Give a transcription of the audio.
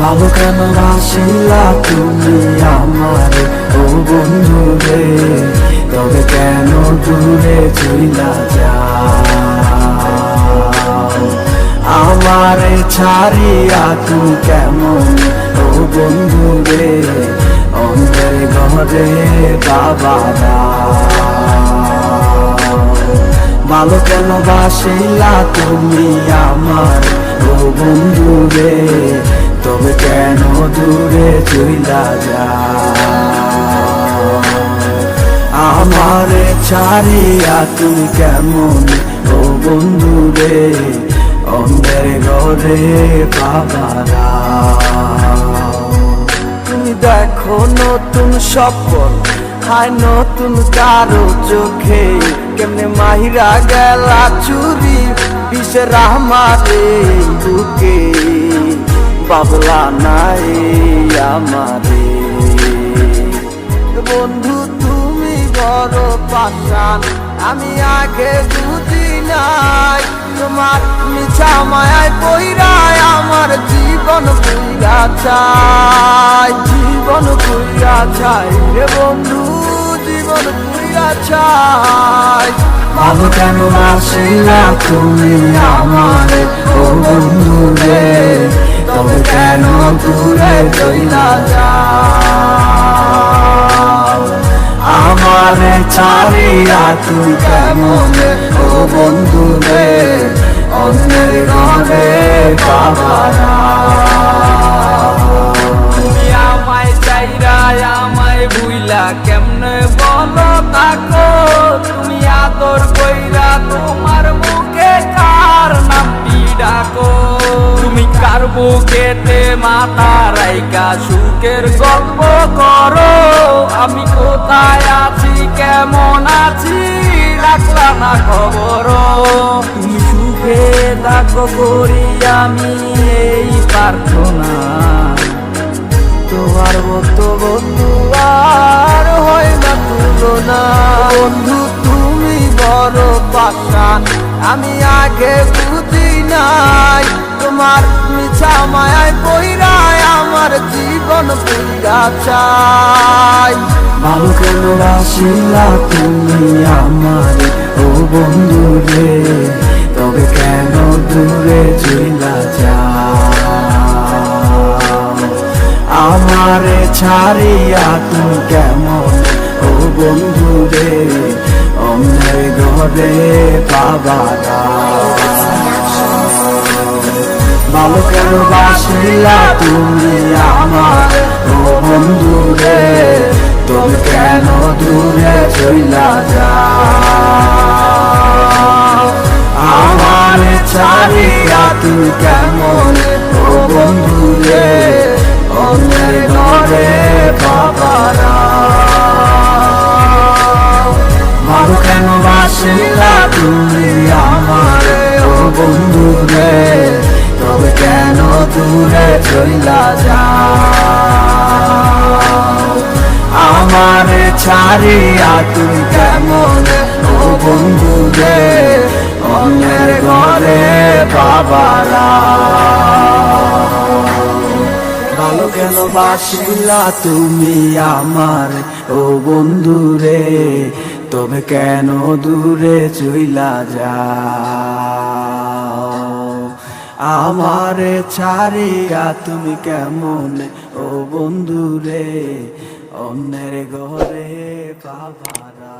ভালো কেন বাসিলা তুমি আমার ও বন্ধু রে তবে কেন দূরে চইলা যাও। আমারে ছাড়িয়া তুই কেমন ও বন্ধু রে অন্ধের ঘরে বাবারা। ভালো কেন বাসিলা তুমি আমার ও বন্ধু রে দূরে চইলা যা আমারে ছাড়িয়া তুমি কেমন ও বন্ধু রে? অন্ধের ঘরে বাবারা তুমি দেখো নতুন সফল, হায় নতুন কারও চোখে। কেমনে মাহিরা গেলা চুরি বিষের আমারে বুকে। বাবলা নাই আমারে। বন্ধু, তুমি বড় পাশান আমি আগে বুঝি নাই। তোমার মিছা মায়ায় পইরায় আমার জীবন পুইরা চাই, জীবন পুইরা চাই রে বন্ধু, জীবন পুইরা চাই। ভালো কেন আসিলা তুমি আমার? ও বন্ধু রে তবে কেন দূরে চইলা যাও? আমারে ছাড়িয়া তুই কেমন? ও বন্ধু রে, অন্যের ঘরে বাবারা কেমনে বলো তাকো? তুমি আদর কইরা তোমার ডাকো। তুমি কার বুকেতে মাথা রাইকা সুখের গল্প করো। আমি কোথায় আছি? কেমন আছি? রাখলা না খবর তুমি সুখে থাকো করি আমি এই প্রার্থনা। তোমার মতো বন্ধু আর হয় না তুলনা। বন্ধু, তুমি বড় পাশান আমি আগে বুঝি নাই। তোমার মিছা মায়ায় পইরায় আমার জীবন পুইরা চাই। ভালো কেন বাসিলা তুমি আমার ও বন্ধু রে, তবে কেন দূরে চইলা যাও? আমারে ছাড়িয়া তুই কেমন? ও বন্ধু রে, অন্যের ঘরে বাবারা ভালো কেন বাসিলা তুমি আমার। ও বন্ধু রে তুমি কেন দূরে চইলা যা আমার ছাড়িয়া তুই কেমন দূরে চইলা যাও। আমার ছাড়িয়া তুই কেমন ও বন্ধু রে? অন্যের ঘরে বাবারা ভালো কেন বাসিলা তুমি আমার ও বন্ধু রে? তবে কেন দূরে চইলা যাও? আমারে ছাড়িয়া তুমি কেমন? ও বন্ধু রে অন্যের ঘরে বাবারা